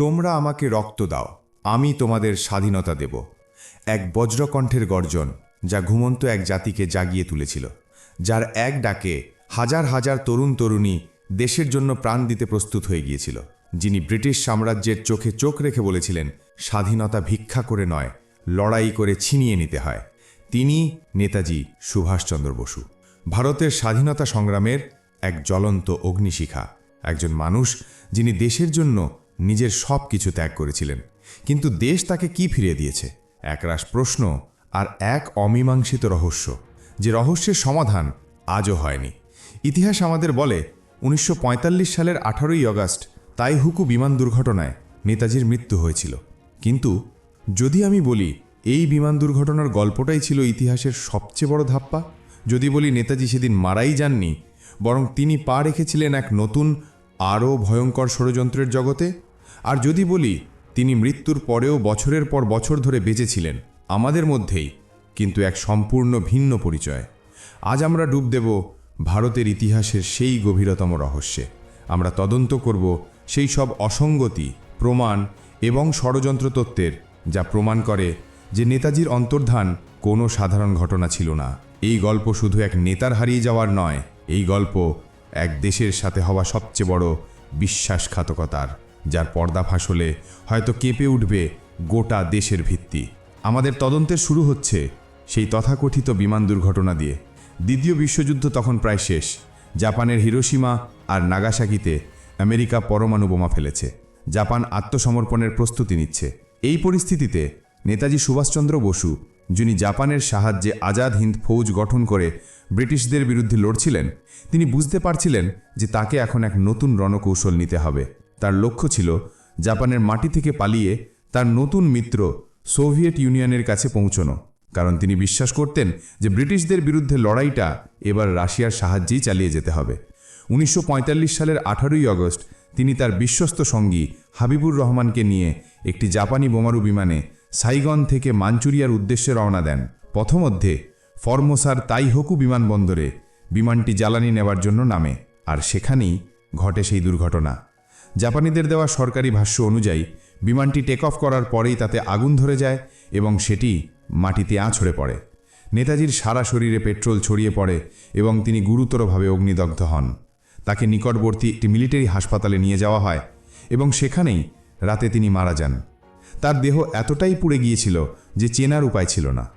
তোমরা আমাকে রক্ত দাও, আমি তোমাদের স্বাধীনতা দেব। এক বজ্রকণ্ঠের গর্জন, যা ঘুমন্ত এক জাতিকে জাগিয়ে তুলেছিল, যার এক ডাকে হাজার হাজার তরুণ তরুণী দেশের জন্য প্রাণ দিতে প্রস্তুত হয়ে গিয়েছিল, যিনি ব্রিটিশ সাম্রাজ্যের চোখে চোখ রেখে বলেছিলেন, স্বাধীনতা ভিক্ষা করে নয়, লড়াই করে ছিনিয়ে নিতে হয়। তিনি নেতাজি সুভাষচন্দ্র বসু। ভারতের স্বাধীনতা সংগ্রামের এক জ্বলন্ত অগ্নিশিখা, একজন মানুষ যিনি দেশের জন্য নিজের সব কিছু ত্যাগ করেছিলেন। কিন্তু দেশ তাকে কি ফিরিয়ে দিয়েছে? একরাশ প্রশ্ন আর এক অমীমাংসিত রহস্য। যে রহস্যের সমাধান আজও হয়নি। ইতিহাস আমাদের বলে, উনিশশো পঁয়তাল্লিশ সালের আঠারোই আগস্ট তাইহুকু বিমান দুর্ঘটনায় নেতাজির মৃত্যু হয়েছিল। কিন্তু যদি আমি বলি, এই বিমান দুর্ঘটনার গল্পটাই ছিল ইতিহাসের সবচেয়ে বড় ধাপ্পা? যদি বলি, নেতাজি সেদিন মারাই যাননি, বরং তিনি পা রেখেছিলেন এক নতুন, আরও ভয়ঙ্কর ষড়যন্ত্রের জগতে আর যদি বলি, তিনি মৃত্যুর পরেও বছরের পর বছর ধরে বেঁচেছিলেন, আমাদের মধ্যেই কিন্তু এক সম্পূর্ণ ভিন্ন পরিচয়। আজ আমরা ডুব দেব ভারতের ইতিহাসের সেই গভীরতম রহস্যে। আমরা তদন্ত করব সেই সব অসঙ্গতি, প্রমাণ এবং ষড়যন্ত্র তত্ত্বের যা প্রমাণ করে যে নেতাজির অন্তর্ধান কোনো সাধারণ ঘটনা ছিল না। এই গল্প শুধু এক নেতার হারিয়ে যাওয়ার নয়, এই গল্প এক দেশের সাথে হওয়া সবচেয়ে বড় বিশ্বাসঘাতকতার। যার পর্দাফাঁস হলে হয়তো কেঁপে উঠবে গোটা দেশের ভিত্তি। আমাদের তদন্তের শুরু হচ্ছে সেই তথাকথিত বিমান দুর্ঘটনা দিয়ে। দ্বিতীয় বিশ্বযুদ্ধ তখন প্রায় শেষ। জাপানের হিরোসীমা আর নাগাসাকিতে আমেরিকা পরমাণু বোমা ফেলেছে। জাপান আত্মসমর্পণের প্রস্তুতি নিচ্ছে। এই পরিস্থিতিতে নেতাজি সুভাষচন্দ্র বসু, যিনি জাপানের সাহায্যে আজাদ হিন্দ ফৌজ গঠন করে ব্রিটিশদের বিরুদ্ধে লড়ছিলেন, তিনি বুঝতে পারছিলেন যে তাকে এখন এক নতুন রণকৌশল নিতে হবে। তার লক্ষ্য ছিল জাপানের মাটি থেকে পালিয়ে তার নতুন মিত্র সোভিয়েত ইউনিয়নের কাছে পৌঁছনো। কারণ তিনি বিশ্বাস করতেন যে ব্রিটিশদের বিরুদ্ধে লড়াইটা এবার রাশিয়ার সাহায্যেই চালিয়ে যেতে হবে। উনিশশো পঁয়তাল্লিশ সালের আঠারোই আগস্ট তিনি তার বিশ্বস্ত সঙ্গী হাবিবুর রহমানকে নিয়ে একটি জাপানি বোমারু বিমানে সাইগন থেকে মাঞ্চুরিয়ার উদ্দেশ্যে রওনা দেন। পথমধ্যে ফরমোসার তাইহকু বিমানবন্দরে বিমানটি জ্বালানি নেবার জন্য নামে, আর সেখানেই ঘটে সেই দুর্ঘটনা। জাপানিদের দেওয়া সরকারি ভাষ্য অনুযায়ী, বিমানটি টেক অফ করার পরেই তাতে আগুন ধরে যায় এবং সেটি মাটিতে আছড়ে পড়ে। নেতাজির সারা শরীরে পেট্রোল ছড়িয়ে পড়ে এবং তিনি গুরুতরভাবে অগ্নিদগ্ধ হন। তাকে নিকটবর্তী একটি মিলিটারি হাসপাতালে নিয়ে যাওয়া হয় এবং সেখানেই রাতে তিনি মারা যান। তার দেহ এতটাই পুড়ে গিয়েছিল যে চেনার উপায় ছিল না।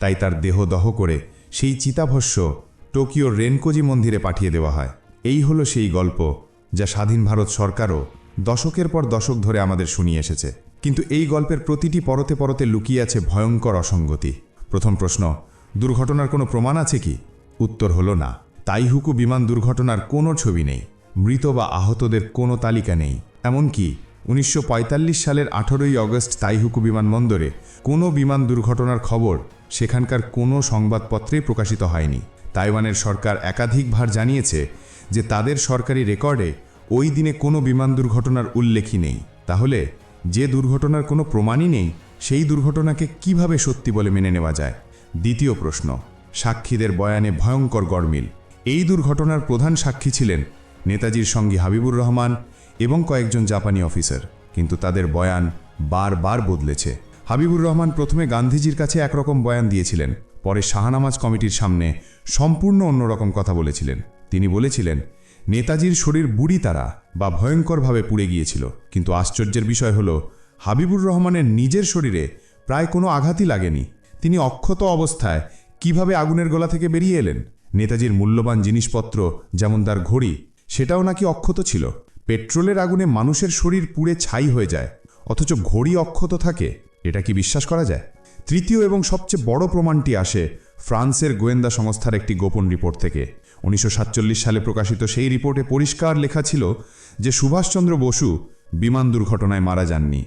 তাই তার দেহ দহ করে সেই চিতাভস্য টোকিওর রেনকোজি মন্দিরে পাঠিয়ে দেওয়া হয়। এই হলো সেই গল্প যা স্বাধীন ভারত সরকারও দশকের পর দশক ধরে আমাদের শুনিয়ে এসেছে। কিন্তু এই গল্পের প্রতিটি পরতে পরতে লুকিয়ে আছে ভয়ঙ্কর অসঙ্গতি। প্রথম প্রশ্ন, দুর্ঘটনার কোনো প্রমাণ আছে কি? উত্তর হলো না। তাইহুকু বিমান দুর্ঘটনার কোনো ছবি নেই। মৃত বা আহতদের কোনো তালিকা নেই। এমনকি উনিশশো পঁয়তাল্লিশ সালের আঠেরোই অগস্ট তাইহুকু বিমানবন্দরে কোনো বিমান দুর্ঘটনার খবর সেখানকার কোনো সংবাদপত্রেই প্রকাশিত হয়নি। তাইওয়ানের সরকার একাধিকবার জানিয়েছে যে তাদের সরকারি রেকর্ডে ওই দিনে কোনো বিমান দুর্ঘটনার উল্লেখই নেই। তাহলে যে দুর্ঘটনার কোনো প্রমাণই নেই, সেই দুর্ঘটনাকে কীভাবে সত্যি বলে মেনে নেওয়া যায়? দ্বিতীয় প্রশ্ন, সাক্ষীদের বয়ানে ভয়ঙ্কর গরমিল এই দুর্ঘটনার প্রধান সাক্ষী ছিলেন নেতাজির সঙ্গী হাবিবুর রহমান এবং কয়েকজন জাপানি অফিসার। কিন্তু তাদের বয়ান বারবার বদলেছে। হাবিবুর রহমান প্রথমে গান্ধীজির কাছে একরকম বয়ান দিয়েছিলেন, পরে শাহনামাজ কমিটির সামনে সম্পূর্ণ অন্যরকম কথা বলেছিলেন। তিনি বলেছিলেন, নেতাজির শরীর বুড়ি তারা বা ভয়ঙ্করভাবে পুড়ে গিয়েছিল। কিন্তু আশ্চর্যের বিষয় হল, হাবিবুর রহমানের নিজের শরীরে প্রায় কোনো আঘাতই লাগেনি। তিনি অক্ষত অবস্থায় কীভাবে আগুনের গলা থেকে বেরিয়ে এলেন? নেতাজির মূল্যবান জিনিসপত্র যেমন তার ঘড়ি, সেটাও নাকি অক্ষত ছিল। পেট্রোলের আগুনে মানুষের শরীর পুড়ে ছাই হয়ে যায়, অথচ ঘড়ি অক্ষত থাকে, এটা কি বিশ্বাস করা যায়? তৃতীয় এবং সবচেয়ে বড় প্রমাণটি আসে ফ্রান্সের গোয়েন্দা সংস্থার একটি গোপন রিপোর্ট থেকে। উনিশশো সাতচল্লিশ সালে প্রকাশিত সেই রিপোর্টে পরিষ্কার লেখা ছিল যে সুভাষচন্দ্র বসু বিমান দুর্ঘটনায় মারা যাননি।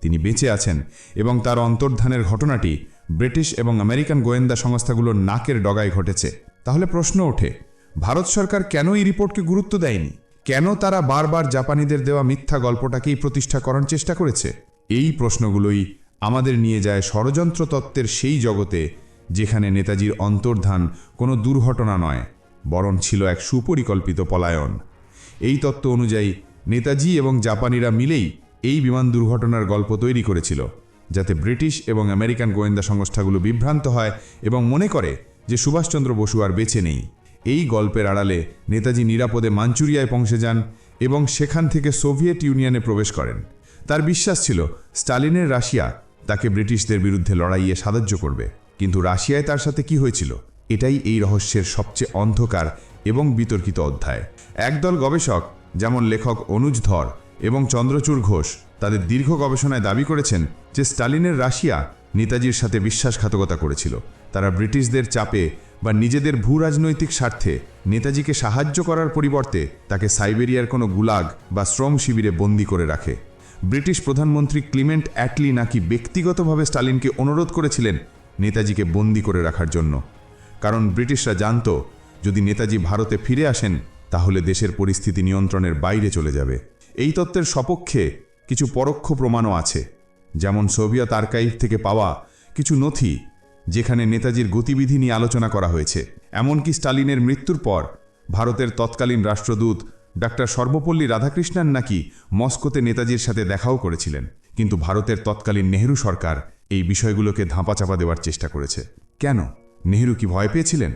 তিনি বেঁচে আছেন এবং তার অন্তর্ধানের ঘটনাটি ব্রিটিশ এবং আমেরিকান গোয়েন্দা সংস্থাগুলোর নাকের ডগায় ঘটেছে। তাহলে প্রশ্ন ওঠে, ভারত সরকার কেন এই রিপোর্টকে গুরুত্ব দেয়নি? কেন তারা বারবার জাপানিদের দেওয়া মিথ্যা গল্পটাকেই প্রতিষ্ঠা করার চেষ্টা করেছে? এই প্রশ্নগুলোই আমাদের নিয়ে যায় ষড়যন্ত্র তত্ত্বের সেই জগতে যেখানে নেতাজির অন্তর্ধান কোনো দুর্ঘটনা নয়। বরং ছিল এক সুপরিকল্পিত পলায়ন। এই তত্ত্ব অনুযায়ী নেতাজি এবং জাপানিরা মিলেই এই বিমান দুর্ঘটনার গল্প তৈরি করেছিল, যাতে ব্রিটিশ এবং আমেরিকান গোয়েন্দা সংস্থাগুলো বিভ্রান্ত হয় এবং মনে করে যে সুভাষচন্দ্র বসু আর বেছে নেই। এই গল্পের আড়ালে নেতাজি নিরাপদে মাঞ্চুরিয়ায় পৌঁছে যান এবং সেখান থেকে সোভিয়েত ইউনিয়নে প্রবেশ করেন। তার বিশ্বাস ছিল স্টালিনের রাশিয়া তাকে ব্রিটিশদের বিরুদ্ধে লড়াইয়ে সাহায্য করবে, কিন্তু রাশিয়ায় তার সাথে কি হয়েছিল? এটাই এই রহস্যের সবচেয়ে অন্ধকার এবং বিতর্কিত অধ্যায়। একদল গবেষক, যেমন লেখক অনুজ ধর এবং চন্দ্রচূড় ঘোষ, তাদের দীর্ঘ গবেষণায় দাবি করেছেন যে স্টালিনের রাশিয়া নেতাজির সাথে বিশ্বাসঘাতকতা করেছিল। তারা ব্রিটিশদের চাপে বা নিজেদের ভূ রাজনৈতিক স্বার্থে নেতাজিকে সাহায্য করার পরিবর্তে তাকে সাইবেরিয়ার কোনো গুলাগ বা শ্রম শিবিরে বন্দি করে রাখে। ব্রিটিশ প্রধানমন্ত্রী ক্লিমেন্ট অ্যাটলি নাকি ব্যক্তিগতভাবে স্টালিনকে অনুরোধ করেছিলেন নেতাজিকে বন্দি করে রাখার জন্য। কারণ ব্রিটিশরা জানত, যদি নেতাজি ভারতে ফিরে আসেন, তাহলে দেশের পরিস্থিতি নিয়ন্ত্রণের বাইরে চলে যাবে। এই তত্ত্বের সপক্ষে কিছু পরোক্ষ প্রমাণও আছে। যেমন সোভিয়েত আর্কাইভ থেকে পাওয়া কিছু নথি, যেখানে নেতাজির গতিবিধি নিয়ে আলোচনা করা হয়েছে। এমনকি স্টালিনের মৃত্যুর পর, ভারতের তৎকালীন রাষ্ট্রদূত ডাক্তার সর্বপল্লী রাধাকৃষ্ণন নাকি মস্কোতে নেতাজির সাথে দেখাও করেছিলেন। কিন্তু ভারতের তৎকালীন নেহেরু সরকার এই বিষয়গুলোকে ধাঁপাচাপা দেওয়ার চেষ্টা করেছে। কেন? নেহেরু কি ভয় পেয়েছিলেন?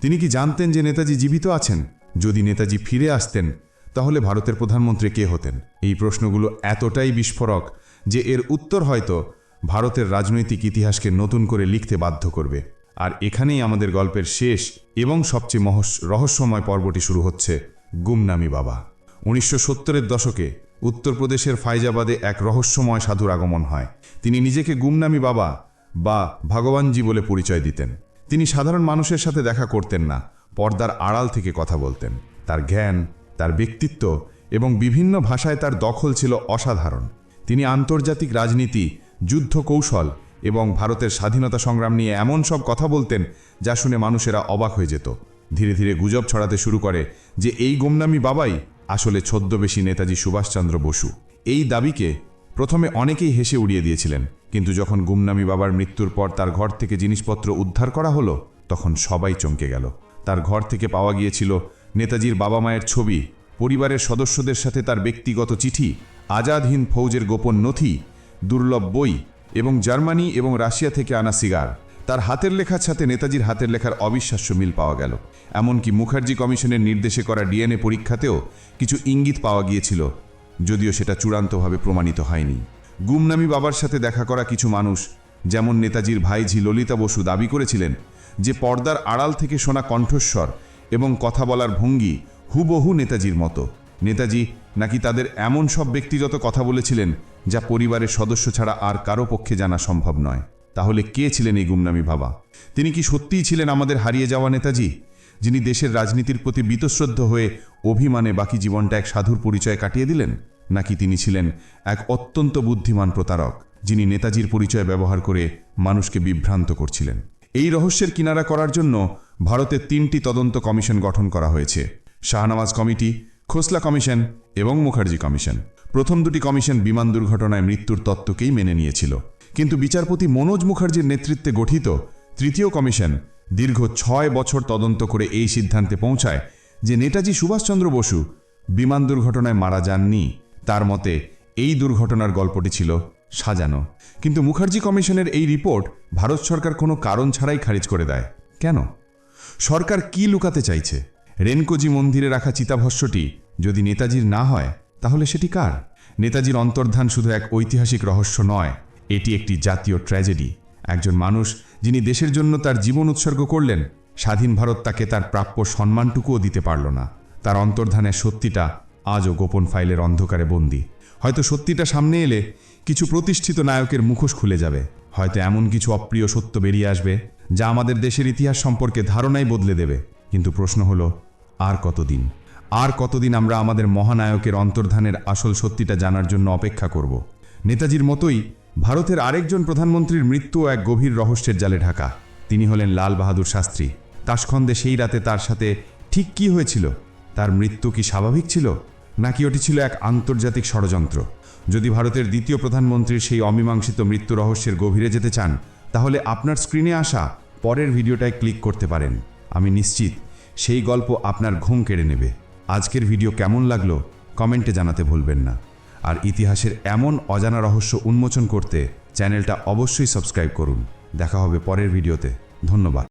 তিনি কি জানতেন যে নেতাজি জীবিত আছেন? যদি নেতাজি ফিরে আসতেন, তাহলে ভারতের প্রধানমন্ত্রী কে হতেন? এই প্রশ্নগুলো এতটাই বিস্ফোরক যে এর উত্তর হয়তো ভারতের রাজনৈতিক ইতিহাসকে নতুন করে লিখতে বাধ্য করবে। আর এখানেই আমাদের গল্পের শেষ এবং সবচেয়ে মহস, রহস্যময় পর্বটি শুরু হচ্ছে গুমনামি বাবা। উনিশশো সত্তরের দশকে উত্তরপ্রদেশের ফাইজাবাদে এক রহস্যময় সাধুর আগমন হয়। তিনি নিজেকে গুমনামি বাবা বা ভগবানজি বলে পরিচয় দিতেন। তিনি সাধারণ মানুষের সাথে দেখা করতেন না, পর্দার আড়াল থেকে কথা বলতেন। তার জ্ঞান, তার ব্যক্তিত্ব এবং বিভিন্ন ভাষায় তার দখল ছিল অসাধারণ। তিনি আন্তর্জাতিক রাজনীতি, যুদ্ধ কৌশল এবং ভারতের স্বাধীনতা সংগ্রাম নিয়ে এমন সব কথা বলতেন যা শুনে মানুষেরা অবাক হয়ে যেত। ধীরে ধীরে গুজব ছড়াতে শুরু করে যে এই গুমনামি বাবাই আসলে ছদ্মবেশী নেতাজি সুভাষচন্দ্র বসু। এই দাবিকে প্রথমে অনেকেই হেসে উড়িয়ে দিয়েছিলেন। কিন্তু যখন গুমনামি বাবার মৃত্যুর পর তার ঘর থেকে জিনিসপত্র উদ্ধার করা হলো, তখন সবাই চমকে গেল। তার ঘর থেকে পাওয়া গিয়েছিল নেতাজির বাবা মায়ের ছবি, পরিবারের সদস্যদের সাথে তার ব্যক্তিগত চিঠি, আজাদ হিন্দ ফৌজের গোপন নথি, দুর্লভ বই এবং জার্মানি এবং রাশিয়া থেকে আনা সিগার। তার হাতের লেখার সাথে নেতাজির হাতের লেখার অবিশ্বাস্য মিল পাওয়া গেল। এমনকি মুখার্জি কমিশনের নির্দেশে করা ডিএনএ পরীক্ষাতেও কিছু ইঙ্গিত পাওয়া গিয়েছিল, যদিও সেটা চূড়ান্তভাবে প্রমাণিত হয়নি। গুমনামি বাবার সাথে দেখা করা কিছু মানুষ, যেমন নেতাজির ভাইঝি ললিতা বসু দাবি করেছিলেন যে পর্দার আড়াল থেকে শোনা কণ্ঠস্বর এবং কথা বলার ভঙ্গি হুবহু নেতাজির মতো। নেতাজি নাকি তাদের এমন সব ব্যক্তিগত কথা বলেছিলেন যা পরিবারের সদস্য ছাড়া আর কারও পক্ষে জানা সম্ভব নয়। তাহলে কে ছিলেন এই গুমনামি বাবা? তিনি কি সত্যিই ছিলেন আমাদের হারিয়ে যাওয়া নেতাজি, যিনি দেশের রাজনীতির প্রতি বীতশ্রদ্ধ হয়ে অভিমানে বাকি জীবনটা এক সাধুর পরিচয় কাটিয়ে দিলেন? নাকি তিনি ছিলেন এক অত্যন্ত বুদ্ধিমান প্রতারক, যিনি নেতাজির পরিচয় ব্যবহার করে মানুষকে বিভ্রান্ত করছিলেন। এই রহস্যের কিনারা করার জন্য ভারতের তিনটি তদন্ত কমিশন গঠন করা হয়েছে। শাহনওয়াজ কমিটি, খোসলা কমিশন এবং মুখার্জি কমিশন। প্রথম দুটি কমিশন বিমান দুর্ঘটনায় মৃত্যুর তত্ত্বকেই মেনে নিয়েছিল। কিন্তু বিচারপতি মনোজ মুখার্জির নেতৃত্বে গঠিত তৃতীয় কমিশন দীর্ঘ ছয় বছর তদন্ত করে এই সিদ্ধান্তে পৌঁছায় যে নেতাজি সুভাষচন্দ্র বসু বিমান দুর্ঘটনায় মারা যাননি। তার মতে, এই দুর্ঘটনার গল্পটি ছিল সাজানো। কিন্তু মুখার্জি কমিশনের এই রিপোর্ট ভারত সরকার কোনো কারণ ছাড়াই খারিজ করে দেয়। কেন? সরকার কি লুকাতে চাইছে? রেনকোজি মন্দিরে রাখা চিতাভস্যটি যদি নেতাজির না হয়, তাহলে সেটি কার? নেতাজির অন্তর্ধান শুধু এক ঐতিহাসিক রহস্য নয়, এটি একটি জাতীয় ট্র্যাজেডি। একজন মানুষ যিনি দেশের জন্য তার জীবন উৎসর্গ করলেন, স্বাধীন ভারত তাকে তার প্রাপ্য সম্মানটুকুও দিতে পারল না। তার অন্তর্ধানের সত্যিটা আজও গোপন ফাইলের অন্ধকারে বন্দি। হয়তো সত্যিটা সামনে এলে কিছু প্রতিষ্ঠিত নায়কের মুখোশ খুলে যাবে। হয়তো এমন কিছু অপ্রিয় সত্য বেরিয়ে আসবে যা আমাদের দেশের ইতিহাস সম্পর্কে ধারণাই বদলে দেবে। কিন্তু প্রশ্ন হলো, আর কতদিন? আর কতদিন আমরা আমাদের মহানায়কের অন্তর্ধানের আসল সত্যিটা জানার জন্য অপেক্ষা করব? নেতাজির মতোই ভারতের আরেকজন প্রধানমন্ত্রীর মৃত্যু এক গভীর রহস্যের জালে ঢাকা। তিনি হলেন লাল বাহাদুর শাস্ত্রী। তাসখন্দে সেই রাতে তার সাথে ঠিক কি হয়েছিল? তার মৃত্যু কি স্বাভাবিক ছিল? নাকি ওটি ছিল এক আন্তর্জাতিক ষড়যন্ত্র? যদি ভারতের দ্বিতীয় প্রধানমন্ত্রীর সেই অমীমাংসিত মৃত্যু রহস্যের গভীরে যেতে চান, তাহলে আপনার স্ক্রিনে আসা পরের ভিডিওটায় ক্লিক করতে পারেন। আমি নিশ্চিত সেই গল্প আপনার ঘুম কেড়ে নেবে। আজকের ভিডিও কেমন লাগল কমেন্টে জানাতে ভুলবেন না। আর ইতিহাসের এমন অজানা রহস্য উন্মোচন করতে চ্যানেলটা অবশ্যই সাবস্ক্রাইব করুন। দেখা হবে পরের ভিডিওতে। ধন্যবাদ।